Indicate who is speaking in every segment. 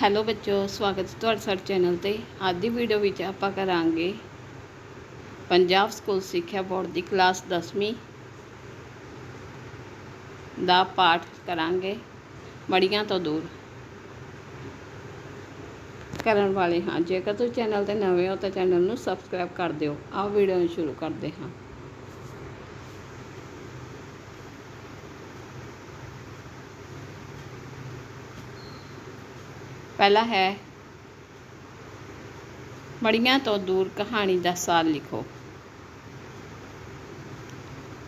Speaker 1: Hello ਬੱਚੋ, ਸਵਾਗਤ ਹੈ ਤੁਹਾਡਾ ਸਾਡੇ ਚੈਨਲ ਤੇ। ਅੱਜ ਦੀ ਵੀਡੀਓ ਵਿੱਚ ਆਪਾਂ ਕਰਾਂਗੇ ਪੰਜਾਬ ਸਕੂਲ ਸਿੱਖਿਆ ਬੋਰਡ ਦੀ ਕਲਾਸ 10ਵੀਂ ਦਾ ਪਾਠ ਕਰਾਂਗੇ, ਮੜੀਆਂ ਤੋਂ ਦੂਰ। ਕਰਨ ਵਾਲੇ ਹਾਂ, ਜੇਕਰ ਤੁਸੀਂ ਚੈਨਲ ਤੇ ਨਵੇਂ ਹੋ ਤਾਂ ਚੈਨਲ ਨੂੰ ਸਬਸਕ੍ਰਾਈਬ ਕਰ ਦਿਓ। ਆਓ ਵੀਡੀਓ ਨੂੰ ਸ਼ੁਰੂ ਕਰਦੇ ਹਾਂ। ਪਹਿਲਾ ਹੈ ਮੜੀਆਂ ਤੋਂ ਦੂਰ ਕਹਾਣੀ ਦਾ ਸਾਰ ਲਿਖੋ।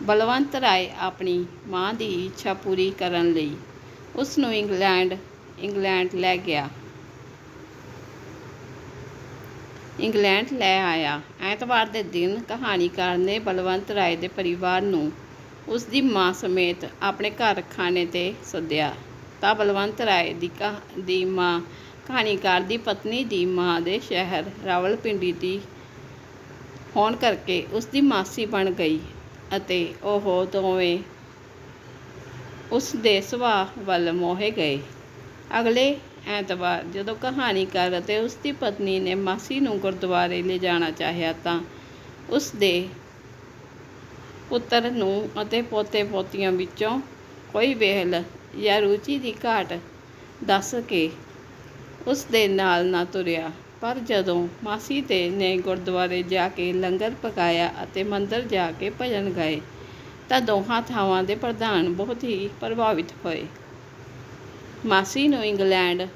Speaker 1: ਬਲਵੰਤ ਰਾਏ ਆਪਣੀ ਮਾਂ ਦੀ ਇੱਛਾ ਪੂਰੀ ਕਰਨ ਲਈ ਉਸ ਨੂੰ ਇੰਗਲੈਂਡ ਇੰਗਲੈਂਡ ਲੈ ਗਿਆ। ਇੰਗਲੈਂਡ ਲੈ ਆਇਆ। ਐਤਵਾਰ ਦੇ ਦਿਨ ਕਹਾਣੀਕਾਰ ਨੇ ਬਲਵੰਤ ਰਾਏ ਦੇ ਪਰਿਵਾਰ ਨੂੰ ਉਸ ਦੀ ਮਾਂ ਸਮੇਤ ਆਪਣੇ ਘਰ ਖਾਣੇ ਤੇ ਸੱਦਿਆ। ਤਾਂ ਬਲਵੰਤ ਰਾਏ ਦੀ ਕਹਾ, ਦੀ ਮਾਂ ਕਹਾਣੀਕਾਰ ਦੀ ਪਤਨੀ ਦੀ ਮਾਂ ਦੇ ਸ਼ਹਿਰ ਰਾਵਲਪਿੰਡੀ ਦੀ ਹੋਣ ਕਰਕੇ ਉਸ ਦੀ ਮਾਸੀ ਬਣ ਗਈ ਅਤੇ ਉਹ ਦੋਵੇਂ ਉਸ ਦੇ ਸੁਭਾਅ ਵੱਲ ਮੋਹੇ ਗਏ। ਅਗਲੇ ਐਤਵਾਰ ਜਦੋਂ ਕਹਾਣੀਕਾਰ ਅਤੇ ਉਸ ਦੀ ਪਤਨੀ ਨੇ ਮਾਸੀ ਨੂੰ ਗੁਰਦੁਆਰੇ ਲੈ ਜਾਣਾ ਚਾਹਿਆ ਤਾਂ ਉਸ ਦੇ ਪੁੱਤਰ ਨੂੰ ਅਤੇ ਪੋਤੇ ਪੋਤੀਆਂ ਵਿੱਚੋਂ ਕੋਈ ਵੇਹਲ ਜਾਂ ਰੁਚੀ ਦੀ ਘਾਟ ਦੱਸ ਕੇ ਉਸ ਦੇ ਨਾਲ ਨਾ ਤੁਰਿਆ। ਪਰ ਜਦੋਂ ਮਾਸੀ ਤੇ ਨੇ ਗੁਰਦੁਆਰੇ ਜਾ ਕੇ ਲੰਗਰ ਪਕਾਇਆ ਅਤੇ ਮੰਦਰ ਜਾ ਕੇ ਭਜਨ ਗਾਏ, ਤਾਂ ਦੋਹਾਂ ਥਾਵਾਂ ਦੇ ਪ੍ਰਧਾਨ ਬਹੁਤ ਹੀ ਪ੍ਰਭਾਵਿਤ ਹੋਏ। ਮਾਸੀ ਨੂੰ ਇੰਗਲੈਂਡ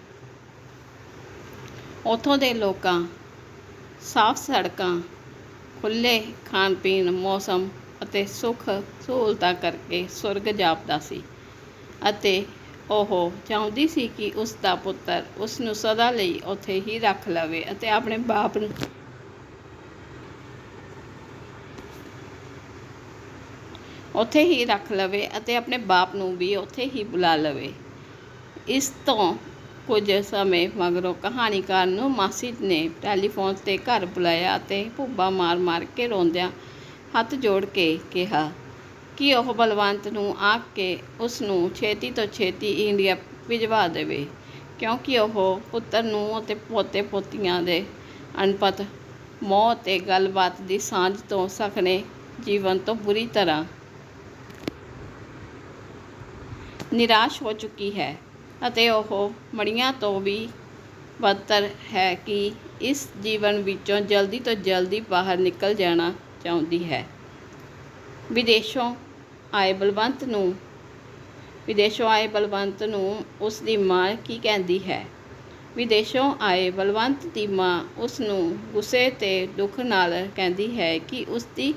Speaker 1: ਉੱਥੋਂ ਦੇ ਲੋਕਾਂ, ਸਾਫ਼ ਸੜਕਾਂ, ਖੁੱਲ੍ਹੇ ਖਾਣ ਪੀਣ ਮੌਸਮ ਅਤੇ ਸੁੱਖ ਸਹੂਲਤਾਂ ਕਰਕੇ ਸੁਰਗ ਜਾਪਦਾ ਸੀ ਅਤੇ ਉਹ ਚਾਹੁੰਦੀ ਸੀ ਕਿ ਉਸ ਦਾ ਪੁੱਤਰ ਉਸ ਨੂੰ ਸਦਾ ਲਈ ਉੱਥੇ ਹੀ ਰੱਖ ਲਵੇ ਅਤੇ ਆਪਣੇ ਬਾਪ ਨੂੰ ਉੱਥੇ ਹੀ ਰੱਖ ਲਵੇ ਅਤੇ ਆਪਣੇ ਬਾਪ ਨੂੰ ਵੀ ਉੱਥੇ ਹੀ ਬੁਲਾ ਲਵੇ। ਇਸ ਤੋਂ ਕੁਝ ਸਮੇਂ ਮਗਰੋਂ ਕਹਾਣੀਕਾਰ ਨੂੰ ਮਾਸੀ ਨੇ ਟੈਲੀਫੋਨ ਤੇ ਘਰ ਬੁਲਾਇਆ ਅਤੇ ਭੁੱਬਾ ਮਾਰ-ਮਾਰ ਕੇ ਰੋਂਦਿਆਂ ਹੱਥ ਜੋੜ ਕੇ ਕਿਹਾ ਕਿ ਉਹ ਬਲਵੰਤ ਨੂੰ ਆਖ ਕੇ ਉਸ ਨੂੰ ਛੇਤੀ ਤੋਂ ਛੇਤੀ ਇੰਡੀਆ ਭਿਜਵਾ ਦੇਵੇ, ਕਿਉਂਕਿ ਉਹ ਪੁੱਤਰ ਨੂੰ ਅਤੇ ਪੋਤੇ ਪੋਤੀਆਂ ਦੇ ਅਣਪਤ ਮੋਹ ਤੇ ਗੱਲਬਾਤ ਦੀ ਸਾਂਝ ਤੋਂ ਸਖਣੇ ਜੀਵਨ ਤੋਂ ਬੁਰੀ ਤਰ੍ਹਾਂ ਨਿਰਾਸ਼ ਹੋ ਚੁੱਕੀ ਹੈ ਅਤੇ ਉਹ ਮੜੀਆਂ ਤੋਂ ਵੀ ਬਦਤਰ ਹੈ ਕਿ ਇਸ ਜੀਵਨ ਵਿੱਚੋਂ ਜਲਦੀ ਤੋਂ ਜਲਦੀ ਬਾਹਰ ਨਿਕਲ ਜਾਣਾ ਚਾਹੁੰਦੀ ਹੈ। ਵਿਦੇਸ਼ੋਂ ਆਏ ਬਲਵੰਤ ਨੂੰ, ਵਿਦੇਸ਼ੋਂ ਆਏ ਬਲਵੰਤ ਨੂੰ ਉਸ ਦੀ ਮਾਂ ਕੀ ਕਹਿੰਦੀ ਹੈ? ਵਿਦੇਸ਼ੋਂ ਆਏ ਬਲਵੰਤ ਦੀ ਮਾਂ ਉਸ ਨੂੰ ਗੁੱਸੇ ਤੇ ਦੁੱਖ ਨਾਲ ਕਹਿੰਦੀ ਹੈ ਕਿ ਉਸ ਦੀ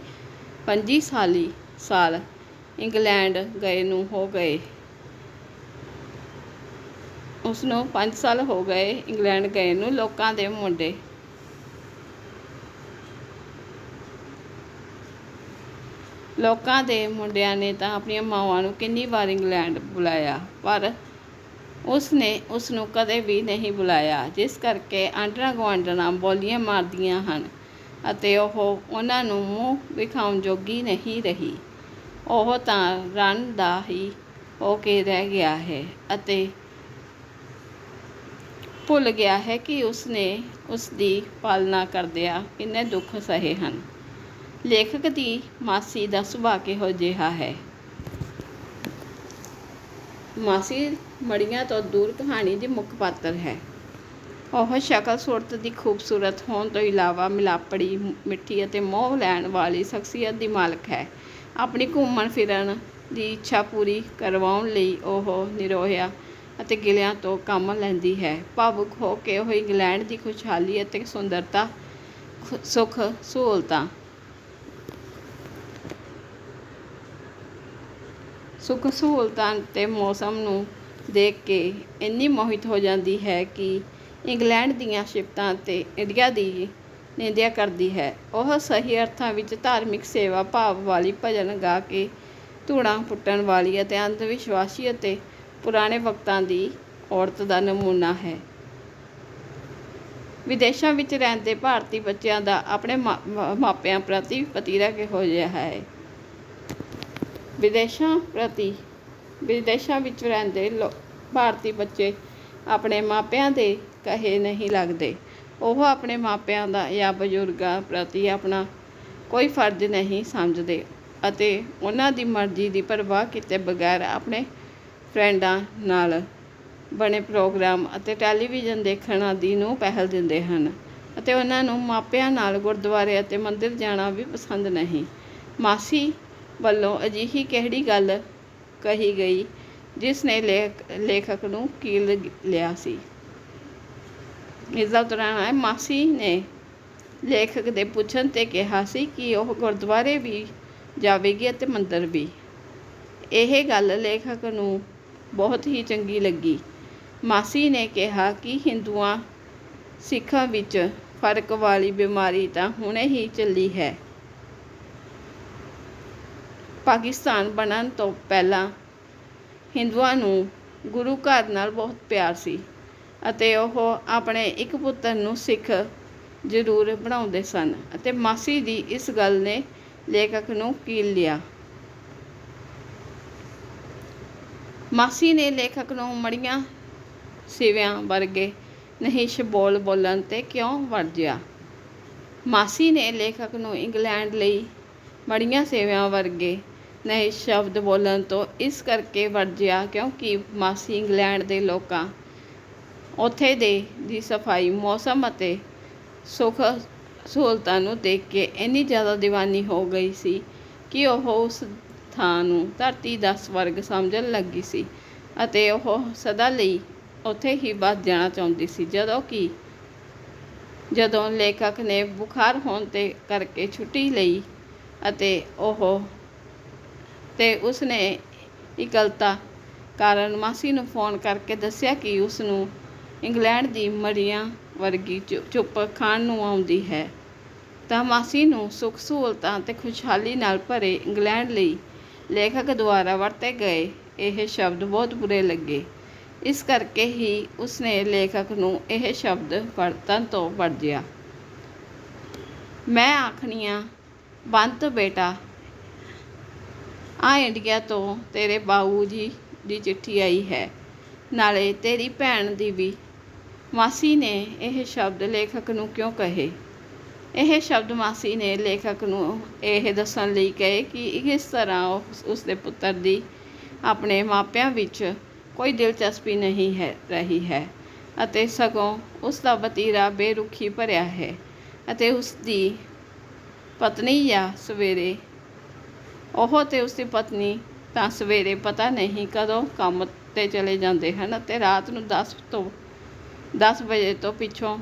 Speaker 1: 25 ਸਾਲੀ ਸਾਲ ਇੰਗਲੈਂਡ ਗਏ ਨੂੰ ਹੋ ਗਏ। ਉਸ ਨੂੰ 5 ਸਾਲ ਹੋ ਗਏ ਇੰਗਲੈਂਡ ਗਏ ਨੂੰ ਲੋਕਾਂ ਦੇ ਮੁੰਡੇ ਲੋਕਾਂ ਦੇ ਮੁੰਡਿਆਂ ਨੇ ਤਾਂ ਆਪਣੀਆਂ ਮਾਵਾਂ ਨੂੰ ਕਿੰਨੀ ਵਾਰ ਇੰਗਲੈਂਡ ਬੁਲਾਇਆ, ਪਰ ਉਸ ਨੇ ਉਸ ਨੂੰ ਕਦੇ ਵੀ ਨਹੀਂ ਬੁਲਾਇਆ, ਜਿਸ ਕਰਕੇ ਆਂਡਰਾਂ ਗੁਆਂਢਣਾਂ ਬੋਲੀਆਂ ਮਾਰਦੀਆਂ ਹਨ ਅਤੇ ਉਹ ਉਹਨਾਂ ਨੂੰ ਮੂੰਹ ਵਿਖਾਉਣ ਜੋਗੀ ਨਹੀਂ ਰਹੀ। ਉਹ ਤਾਂ ਰਣ ਦਾ ਹੀ ਹੋ ਕੇ ਰਹਿ ਗਿਆ ਹੈ ਅਤੇ ਭੁੱਲ ਗਿਆ ਹੈ ਕਿ ਉਸ ਨੇ ਉਸ ਦੀ ਪਾਲਣਾ ਕਰਦਿਆਂ ਕਿੰਨੇ ਦੁੱਖ ਸਹੇ ਹਨ। ਲੇਖਕ ਦੀ ਮਾਸੀ ਦਾ ਸੁਭਾਅ ਕਿਹੋ ਜਿਹਾ ਹੈ? ਮਾਸੀ ਮੜੀਆਂ ਤੋਂ ਦੂਰ ਕਹਾਣੀ ਦੀ ਮੁੱਖ ਪਾਤਰ ਹੈ। ਉਹ ਸ਼ਕਲ ਸੂਰਤ ਦੀ ਖੂਬਸੂਰਤ ਹੋਣ ਤੋਂ ਇਲਾਵਾ ਮਿਲਾਪੜੀ, ਮਿੱਠੀ ਅਤੇ ਮੋਹ ਲੈਣ ਵਾਲੀ ਸ਼ਖਸੀਅਤ ਦੀ ਮਾਲਕ ਹੈ। ਆਪਣੀ ਘੁੰਮਣ ਫਿਰਨ ਦੀ ਇੱਛਾ ਪੂਰੀ ਕਰਵਾਉਣ ਲਈ ਉਹ ਨਿਰੋਹਿਆ ਅਤੇ ਗਿਲਿਆਂ ਤੋਂ ਕੰਮ ਲੈਂਦੀ ਹੈ। ਭਾਵੁਕ ਹੋ ਕੇ ਉਹ ਇੰਗਲੈਂਡ ਦੀ ਖੁਸ਼ਹਾਲੀ ਅਤੇ ਸੁੰਦਰਤਾ ਸੁੱਖ ਸਹੂਲਤਾਂ ਸੁੱਖ ਸਹੂਲਤਾਂ ਅਤੇ ਮੌਸਮ ਨੂੰ ਦੇਖ ਕੇ ਇੰਨੀ ਮੋਹਿਤ ਹੋ ਜਾਂਦੀ ਹੈ ਕਿ ਇੰਗਲੈਂਡ ਦੀਆਂ ਸਿਫਤਾਂ ਅਤੇ ਇੰਡੀਆ ਦੀ ਨਿੰਦਿਆ ਕਰਦੀ ਹੈ। ਉਹ ਸਹੀ ਅਰਥਾਂ ਵਿੱਚ ਧਾਰਮਿਕ ਸੇਵਾ ਭਾਵ ਵਾਲੀ ਭਜਨ ਗਾ ਕੇ ਧੂੜਾਂ ਪੁੱਟਣ ਵਾਲੀ ਅਤੇ ਅੰਧ ਵਿਸ਼ਵਾਸੀ ਅਤੇ ਪੁਰਾਣੇ ਵਕਤਾਂ ਦੀ ਔਰਤ ਦਾ ਨਮੂਨਾ ਹੈ। ਵਿਦੇਸ਼ਾਂ ਵਿੱਚ ਰਹਿੰਦੇ ਭਾਰਤੀ ਬੱਚਿਆਂ ਦਾ ਆਪਣੇ ਮਾਪਿਆਂ ਪ੍ਰਤੀ ਵਤੀਰਾ ਕਿਹੋ ਜਿਹਾ ਹੈ? ਵਿਦੇਸ਼ਾਂ ਪ੍ਰਤੀ, ਵਿਦੇਸ਼ਾਂ ਵਿੱਚ ਰਹਿੰਦੇ ਲੋ, ਭਾਰਤੀ ਬੱਚੇ ਆਪਣੇ ਮਾਪਿਆਂ ਦੇ ਕਹੇ ਨਹੀਂ ਲੱਗਦੇ। ਉਹ ਆਪਣੇ ਮਾਪਿਆਂ ਦਾ ਜਾਂ ਬਜ਼ੁਰਗਾਂ ਪ੍ਰਤੀ ਆਪਣਾ ਕੋਈ ਫਰਜ਼ ਨਹੀਂ ਸਮਝਦੇ ਅਤੇ ਉਹਨਾਂ ਦੀ ਮਰਜ਼ੀ ਦੀ ਪਰਵਾਹ ਕੀਤੇ ਬਗੈਰ ਆਪਣੇ ਫਰੈਂਡਾਂ ਨਾਲ ਬਣੇ ਪ੍ਰੋਗਰਾਮ ਅਤੇ ਟੈਲੀਵਿਜ਼ਨ ਦੇਖਣ ਆਦਿ ਨੂੰ ਪਹਿਲ ਦਿੰਦੇ ਹਨ ਅਤੇ ਉਹਨਾਂ ਨੂੰ ਮਾਪਿਆਂ ਨਾਲ ਗੁਰਦੁਆਰੇ ਅਤੇ ਮੰਦਿਰ ਜਾਣਾ ਵੀ ਪਸੰਦ ਨਹੀਂ। ਮਾਸੀ ਵੱਲੋਂ ਅਜਿਹੀ ਕਿਹੜੀ ਗੱਲ ਕਹੀ ਗਈ ਜਿਸ ਨੇ ਲੇਖ, ਲੇਖਕ ਨੂੰ ਕੀਲ ਲਿਆ ਸੀ? ਇਸ ਦਾ ਉਤਰਾਣ ਹੈ, ਮਾਸੀ ਨੇ ਲੇਖਕ ਦੇ ਪੁੱਛਣ ਤੇ ਕਿਹਾ ਸੀ ਕਿ ਉਹ ਗੁਰਦੁਆਰੇ ਵੀ ਜਾਵੇਗੀ ਅਤੇ ਮੰਦਰ ਵੀ। ਇਹ ਗੱਲ ਲੇਖਕ ਨੂੰ ਬਹੁਤ ਹੀ ਚੰਗੀ ਲੱਗੀ। ਮਾਸੀ ਨੇ ਕਿਹਾ ਕਿ ਹਿੰਦੂਆਂ, ਸਿੱਖਾਂ ਵਿੱਚ ਫ਼ਰਕ ਵਾਲੀ ਬਿਮਾਰੀ ਤਾਂ ਹੁਣੇ ਹੀ ਚੱਲੀ ਹੈ। ਪਾਕਿਸਤਾਨ ਬਣਨ ਤੋਂ ਪਹਿਲਾਂ ਹਿੰਦੂਆਂ ਨੂੰ ਗੁਰੂ ਘਰ ਨਾਲ ਬਹੁਤ ਪਿਆਰ ਸੀ ਅਤੇ ਉਹ ਆਪਣੇ ਇੱਕ ਪੁੱਤਰ ਨੂੰ ਸਿੱਖ ਜ਼ਰੂਰ ਬਣਾਉਂਦੇ ਸਨ ਅਤੇ ਮਾਸੀ ਦੀ ਇਸ ਗੱਲ ਨੇ ਲੇਖਕ ਨੂੰ ਕੀਲ ਲਿਆ। ਮਾਸੀ ਨੇ ਲੇਖਕ ਨੂੰ ਮੜੀਆਂ ਸਿਵਿਆਂ ਵਰਗੇ ਨਹੀਂ ਸ਼ਬੋਲ ਬੋਲਣ ਤੇ ਕਿਉਂ ਵਰਜਿਆ? ਮਾਸੀ ਨੇ ਲੇਖਕ ਨੂੰ ਇੰਗਲੈਂਡ ਲਈ ਮੜੀਆਂ ਸੇਵਿਆਂ ਵਰਗੇ ਨਹੀਂ ਸ਼ਬਦ ਬੋਲਣ ਤੋਂ ਇਸ ਕਰਕੇ ਵਰਜਿਆ ਕਿਉਂਕਿ ਮਾਸੀ ਇੰਗਲੈਂਡ ਦੇ ਲੋਕਾਂ ਉੱਥੇ ਦੇ ਦੀ ਸਫ਼ਾਈ, ਮੌਸਮ ਅਤੇ ਸੁੱਖ ਸਹੂਲਤਾਂ ਨੂੰ ਦੇਖ ਕੇ ਇੰਨੀ ਜ਼ਿਆਦਾ دیਵਾਨੀ ਹੋ ਗਈ ਸੀ ਕਿ ਉਹ ਉਸ ਥਾਂ ਨੂੰ ਧਰਤੀ ਦਾ ਸਵਰਗ ਸਮਝਣ ਲੱਗੀ ਸੀ ਅਤੇ ਉਹ ਸਦਾ ਲਈ ਉੱਥੇ ਹੀ ਵੱਸ ਜਾਣਾ ਚਾਹੁੰਦੀ ਸੀ। ਜਦੋਂ ਕਿ ਜਦੋਂ ਲੇਖਕ ਨੇ ਬੁਖਾਰ ਹੋਣ ਤੇ ਕਰਕੇ ਛੁੱਟੀ ਲਈ ਅਤੇ ਉਹ ਤੇ ਉਸਨੇ ਇਕਲਤਾ ਕਾਰਨ ਮਾਸੀ ਨੂੰ ਫੋਨ ਕਰਕੇ ਦੱਸਿਆ ਕਿ ਉਸ ਨੂੰ ਇੰਗਲੈਂਡ ਦੀ ਮਰੀਆਂ ਵਰਗੀ ਚੁ- ਚੁੱਪ ਖਾਣ ਨੂੰ ਆਉਂਦੀ ਹੈ। ਤਾਂ ਮਾਸੀ ਨੂੰ ਸੁੱਖ ਸਹੂਲਤਾਂ ਤੇ ਖੁਸ਼ਹਾਲੀ ਨਾਲ ਭਰੇ ਇੰਗਲੈਂਡ ਲਈ ਲੇਖਕ ਦੁਆਰਾ ਵਰਤੇ ਗਏ ਇਹ ਸ਼ਬਦ ਬਹੁਤ ਬੁਰੇ ਲੱਗੇ। ਇਸ ਕਰਕੇ ਹੀ ਉਸਨੇ ਲੇਖਕ ਨੂੰ ਇਹ ਸ਼ਬਦ ਵਰਤਣ ਤੋਂ ਵਰਜਿਆ। ਮੈਂ ਆਖਣੀਆਂ ਬੰਤ ਬੇਟਾ ਆ ਇੰਡੀਆ ਤੋਂ ਤੇਰੇ ਬਾਊ ਜੀ ਦੀ ਚਿੱਠੀ ਆਈ ਹੈ। ਨਾਲੇ ਤੇਰੀ ਭੈਣ ਦੀ ਵੀ। ਮਾਸੀ ਨੇ ਇਹ ਸ਼ਬਦ ਲੇਖਕ ਨੂੰ ਕਿਉਂ ਕਹੇ? ਇਹ ਸ਼ਬਦ ਮਾਸੀ ਨੇ ਲੇਖਕ ਨੂੰ ਇਹ ਦੱਸਣ ਲਈ ਕਹੇ ਕਿ ਇਸ ਤਰ੍ਹਾਂ ਉਸ ਉਸਦੇ ਪੁੱਤਰ ਦੀ ਆਪਣੇ ਮਾਪਿਆਂ ਵਿੱਚ ਕੋਈ ਦਿਲਚਸਪੀ ਨਹੀਂ ਹੈ ਰਹੀ ਹੈ ਅਤੇ ਸਗੋਂ ਉਸ ਦਾ ਵਤੀਰਾ ਬੇਰੁਖੀ ਭਰਿਆ ਹੈ ਅਤੇ ਉਸ ਦੀ ਪਤਨੀ ਜਾਂ ਸਵੇਰੇ ਉਹ ਤੇ ਉਸ ਦੀ ਪਤਨੀ ਤਾਂ ਸਵੇਰੇ ਪਤਾ ਨਹੀਂ ਕਦੋਂ ਕੰਮ ਤੇ ਚਲੇ ਜਾਂਦੇ ਹਨ ਅਤੇ ਰਾਤ ਨੂੰ 10 ਤੋਂ 10 ਵਜੇ ਤੋਂ ਪਿੱਛੋਂ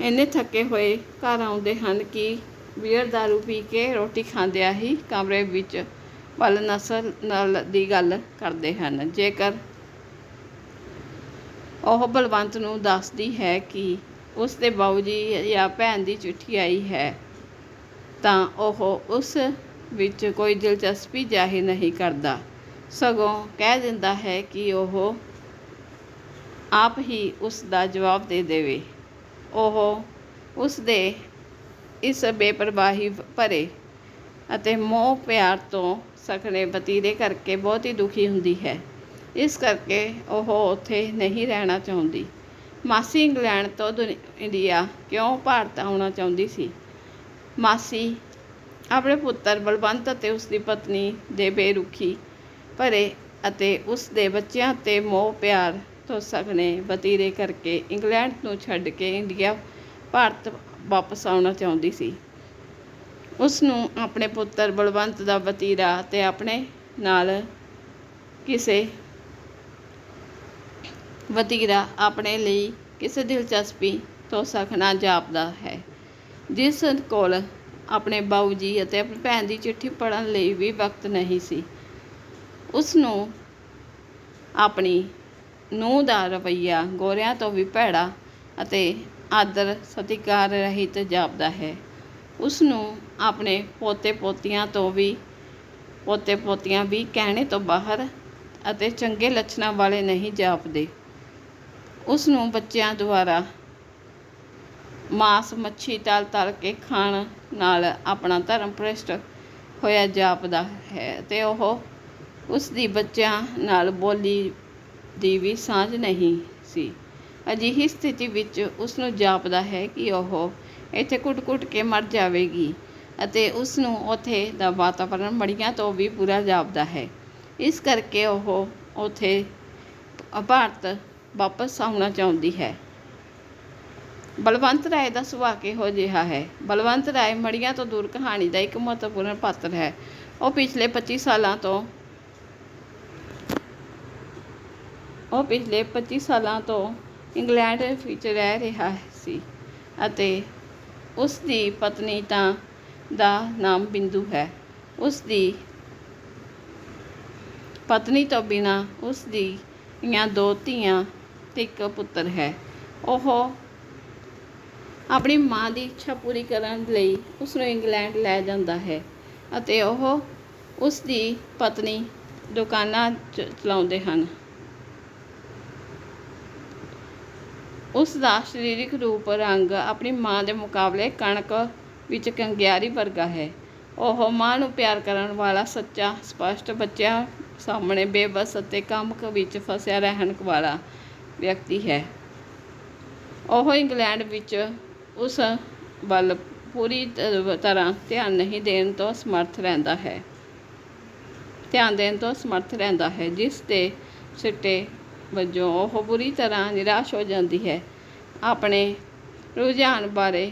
Speaker 1: ਇੰਨੇ ਥੱਕੇ ਹੋਏ ਘਰ ਆਉਂਦੇ ਹਨ ਕਿ ਬੀਅਰ ਦਾਰੂ ਪੀ ਕੇ ਰੋਟੀ ਖਾਂਦਿਆਂ ਹੀ ਕਮਰੇ ਵਿੱਚ ਵੱਲ ਨਸਲ ਨਾਲ ਦੀ ਗੱਲ ਕਰਦੇ ਹਨ। ਜੇਕਰ ਉਹ ਬਲਵੰਤ ਨੂੰ ਦੱਸਦੀ ਹੈ ਕਿ ਉਸ ਦੇ ਬਾਊ ਜੀ ਜਾਂ ਭੈਣ ਦੀ ਚਿੱਠੀ ਆਈ ਹੈ ਤਾਂ ਉਹ ਉਸ ਵਿੱਚ ਕੋਈ ਦਿਲਚਸਪੀ ਜ਼ਾਹਿਰ ਨਹੀਂ ਕਰਦਾ। ਸਗੋਂ ਕਹਿ ਦਿੰਦਾ ਹੈ ਕਿ ਉਹ ਆਪ ਹੀ ਉਸ ਦਾ ਜਵਾਬ ਦੇ ਦੇਵੇ। ਉਹ ਉਸ ਦੇ ਇਸ ਬੇਪਰਵਾਹੀ ਭਰੇ ਅਤੇ ਮੋਹ ਪਿਆਰ ਤੋਂ ਸਖਣੇ ਵਤੀਰੇ ਕਰਕੇ ਬਹੁਤ ਹੀ ਦੁਖੀ ਹੁੰਦੀ ਹੈ। ਇਸ ਕਰਕੇ ਉਹ ਉੱਥੇ ਨਹੀਂ ਰਹਿਣਾ ਚਾਹੁੰਦੀ। ਮਾਸੀ ਇੰਗਲੈਂਡ ਤੋਂ ਦੁਨੀ- ਇੰਡੀਆ ਕਿਉਂ ਭਾਰਤ ਆਉਣਾ ਚਾਹੁੰਦੀ ਸੀ? ਮਾਸੀ, ਆਪਣੇ ਪੁੱਤਰ ਬਲਵੰਤ ਅਤੇ ਉਸ ਦੀ ਪਤਨੀ ਦੇ ਬੇਰੁਖੀ ਭਰੇ ਅਤੇ ਉਸ ਦੇ ਬੱਚਿਆਂ ਤੇ ਮੋਹ ਪਿਆਰ ਤੋਂ ਸਖਣੇ ਵਤੀਰੇ ਕਰਕੇ ਇੰਗਲੈਂਡ ਨੂੰ ਛੱਡ ਕੇ ਇੰਡੀਆ ਭਾਰਤ ਵਾਪਸ ਆਉਣਾ ਚਾਹੁੰਦੀ ਸੀ। ਉਸ ਨੂੰ ਆਪਣੇ ਪੁੱਤਰ ਬਲਵੰਤ ਦਾ ਵਤੀਰਾ ਤੇ ਆਪਣੇ ਨਾਲ ਕਿਸੇ ਵਤੀਰਾ ਆਪਣੇ ਲਈ ਕਿਸੇ ਦਿਲਚਸਪੀ ਤੋਂ ਸਖਣਾ ਜਾਪਦਾ ਹੈ। ਜਿਸ ਕੋਲ ਆਪਣੇ ਬਾਊ ਜੀ ਅਤੇ ਆਪਣੀ ਭੈਣ ਦੀ ਚਿੱਠੀ ਪੜ੍ਹਨ ਲਈ ਵੀ ਵਕਤ ਨਹੀਂ ਸੀ ਉਸ ਨੂੰ ਆਪਣੀ ਨੂੰਹ ਦਾ ਰਵੱਈਆ ਗੋਰਿਆਂ ਤੋਂ ਵੀ ਭੈੜਾ ਅਤੇ ਆਦਰ ਸਤਿਕਾਰ ਰਹਿਤ ਜਾਪਦਾ ਹੈ। ਉਸ ਨੂੰ ਆਪਣੇ ਪੋਤੇ ਪੋਤੀਆਂ ਤੋਂ ਵੀ, ਪੋਤੇ ਪੋਤੀਆਂ ਵੀ ਕਹਿਣੇ ਤੋਂ ਬਾਹਰ ਅਤੇ ਚੰਗੇ ਲੱਛਣਾਂ ਵਾਲੇ ਨਹੀਂ ਜਾਪਦੇ। ਉਸ ਨੂੰ ਬੱਚਿਆਂ ਦੁਆਰਾ ਮਾਸ ਮੱਛੀ ਤਲ ਤਲ ਕੇ ਖਾਣ ਨਾਲ ਆਪਣਾ ਧਰਮ ਭ੍ਰਿਸ਼ਟ ਹੋਇਆ ਜਾਪਦਾ ਹੈ ਅਤੇ ਉਹ ਉਸ ਦੀ ਬੱਚਿਆਂ ਨਾਲ ਬੋਲੀ ਦੀ ਵੀ ਸਾਂਝ ਨਹੀਂ ਸੀ। ਅਜਿਹੀ ਸਥਿਤੀ ਵਿੱਚ ਉਸ ਨੂੰ ਜਾਪਦਾ ਹੈ ਕਿ ਉਹ ਇੱਥੇ ਕੁੱਟ ਕੁੱਟ ਕੇ ਮਰ ਜਾਵੇਗੀ ਅਤੇ ਉਸ ਨੂੰ ਉੱਥੇ ਦਾ ਵਾਤਾਵਰਣ ਮੜੀਆਂ ਤੋਂ ਵੀ ਬੁਰਾ ਜਾਪਦਾ ਹੈ। ਇਸ ਕਰਕੇ ਉਹ ਉੱਥੇ ਭਾਰਤ ਵਾਪਸ ਆਉਣਾ ਚਾਹੁੰਦੀ ਹੈ। ਬਲਵੰਤ ਰਾਏ ਦਾ ਸੁਭਾਅ ਕਿਹੋ ਜਿਹਾ ਹੈ? ਬਲਵੰਤ ਰਾਏ ਮੜੀਆਂ ਤੋਂ ਦੂਰ ਕਹਾਣੀ ਦਾ ਇੱਕ ਮਹੱਤਵਪੂਰਨ ਪਾਤਰ ਹੈ। ਉਹ ਪਿਛਲੇ 25 ਸਾਲਾਂ ਤੋਂ ਉਹ ਪਿਛਲੇ 25 ਸਾਲਾਂ ਤੋਂ ਇੰਗਲੈਂਡ ਵਿੱਚ ਰਹਿ ਰਿਹਾ ਸੀ ਅਤੇ ਉਸ ਦੀ ਪਤਨੀ ਤਾਂ ਦਾ ਨਾਮ ਬਿੰਦੂ ਹੈ। ਉਸ ਦੀ ਪਤਨੀ ਤੋਂ ਬਿਨਾ ਉਸ ਦੀਆਂ ਦੋ ਧੀਆਂ ਤੇ ਇੱਕ ਪੁੱਤਰ ਹੈ। ਉਹ ਆਪਣੀ ਮਾਂ ਦੀ ਇੱਛਾ ਪੂਰੀ ਕਰਨ ਲਈ ਉਸ ਨੂੰ ਇੰਗਲੈਂਡ ਲੈ ਜਾਂਦਾ ਹੈ ਅਤੇ ਉਹ ਉਸ ਦੀ ਪਤਨੀ ਦੁਕਾਨਾਂ ਚ- ਚਲਾਉਂਦੇ ਹਨ। ਉਸ ਦਾ ਸਰੀਰਕ ਰੂਪ ਰੰਗ ਆਪਣੀ ਮਾਂ ਦੇ ਮੁਕਾਬਲੇ ਕਣਕ ਵਿੱਚ ਕੰਗਿਆਰੀ ਵਰਗਾ ਹੈ। ਉਹ ਮਾਂ ਨੂੰ ਪਿਆਰ ਕਰਨ ਵਾਲਾ ਸੱਚਾ, ਸਪਸ਼ਟ ਬੱਚਿਆਂ ਸਾਹਮਣੇ ਬੇਬਸ ਅਤੇ ਕੰਮ ਵਿੱਚ ਫਸਿਆ ਰਹਿਣ ਵਾਲਾ ਵਿਅਕਤੀ ਹੈ। ਉਹ ਇੰਗਲੈਂਡ ਵਿੱਚ ਉਸ ਵੱਲ ਪੂਰੀ ਤਰ੍ਹਾਂ ਧਿਆਨ ਨਹੀਂ ਦੇਣ ਤੋਂ ਸਮਰਥ ਰਹਿੰਦਾ ਹੈ। ਧਿਆਨ ਦੇਣ ਤੋਂ ਸਮਰਥ ਰਹਿੰਦਾ ਹੈ, ਜਿਸ ਦੇ ਸਿੱਟੇ ਵਜੋਂ ਉਹ ਬੁਰੀ ਤਰ੍ਹਾਂ ਨਿਰਾਸ਼ ਹੋ ਜਾਂਦੀ ਹੈ। ਆਪਣੇ ਰੁਝਾਨ ਬਾਰੇ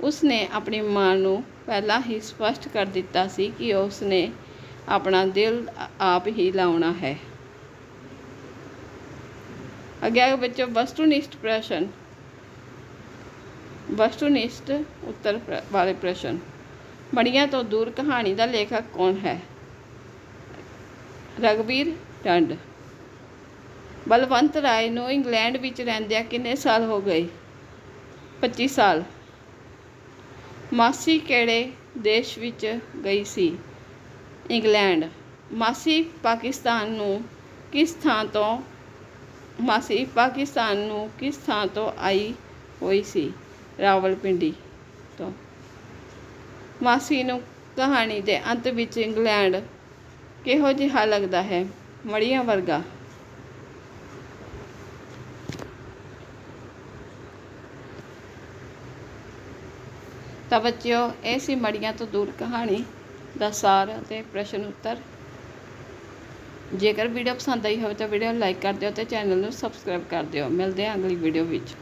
Speaker 1: ਉਸਨੇ ਆਪਣੀ ਮਾਂ ਨੂੰ ਪਹਿਲਾਂ ਹੀ ਸਪਸ਼ਟ ਕਰ ਦਿੱਤਾ ਸੀ ਕਿ ਉਸਨੇ ਆਪਣਾ ਦਿਲ ਆਪ ਹੀ ਲਾਉਣਾ ਹੈ। ਅੱਗੇ ਬੱਚੋ ਵਸਤੂਨਿਸ਼ਟ ਪ੍ਰਸ਼ਨ ਵਸਤੂਨਿਸ਼ਟ ਉੱਤਰ ਪ੍ਰ- ਵਾਲੇ ਪ੍ਰਸ਼ਨ। ਬੜੀਆਂ ਤੋਂ ਦੂਰ ਕਹਾਣੀ ਦਾ ਲੇਖਕ ਕੌਣ ਹੈ? ਰਗਵੀਰ ਟੰਡ। ਬਲਵੰਤ ਰਾਏ ਨੂੰ ਇੰਗਲੈਂਡ ਵਿੱਚ ਰਹਿੰਦਿਆਂ ਕਿੰਨੇ ਸਾਲ ਹੋ ਗਏ? 25 ਸਾਲ। ਮਾਸੀ ਕਿਹੜੇ ਦੇਸ਼ ਵਿੱਚ ਗਈ ਸੀ? ਇੰਗਲੈਂਡ। ਮਾਸੀ ਪਾਕਿਸਤਾਨ ਨੂੰ ਕਿਸ ਥਾਂ ਤੋਂ ਮਾਸੀ ਪਾਕਿਸਤਾਨ ਨੂੰ ਕਿਸ ਥਾਂ ਤੋਂ ਆਈ ਹੋਈ ਸੀ? ਰਾਵਲਪਿੰਡੀ ਤੋਂ। ਮਾਸੀ ਨੂੰ ਕਹਾਣੀ ਦੇ ਅੰਤ ਵਿੱਚ ਇੰਗਲੈਂਡ ਕਿਹੋ ਜਿਹਾ ਲੱਗਦਾ ਹੈ? ਮੜੀਆਂ ਵਰਗਾ। ਤਾਂ ਬੱਚਿਓ, ਇਹ ਸੀ ਮੜੀਆਂ ਤੋਂ ਦੂਰ ਕਹਾਣੀ ਦਾ ਸਾਰ ਅਤੇ ਪ੍ਰਸ਼ਨ ਉੱਤਰ। ਜੇਕਰ ਵੀਡੀਓ ਪਸੰਦ ਆਈ ਹੋਵੇ ਤਾਂ ਵੀਡੀਓ ਨੂੰ ਲਾਈਕ ਕਰ ਦਿਓ ਤੇ ਚੈਨਲ ਨੂੰ ਸਬਸਕ੍ਰਾਈਬ ਕਰ ਦਿਓ। ਮਿਲਦੇ ਹਾਂ ਅਗਲੀ ਵੀਡੀਓ ਵਿੱਚ।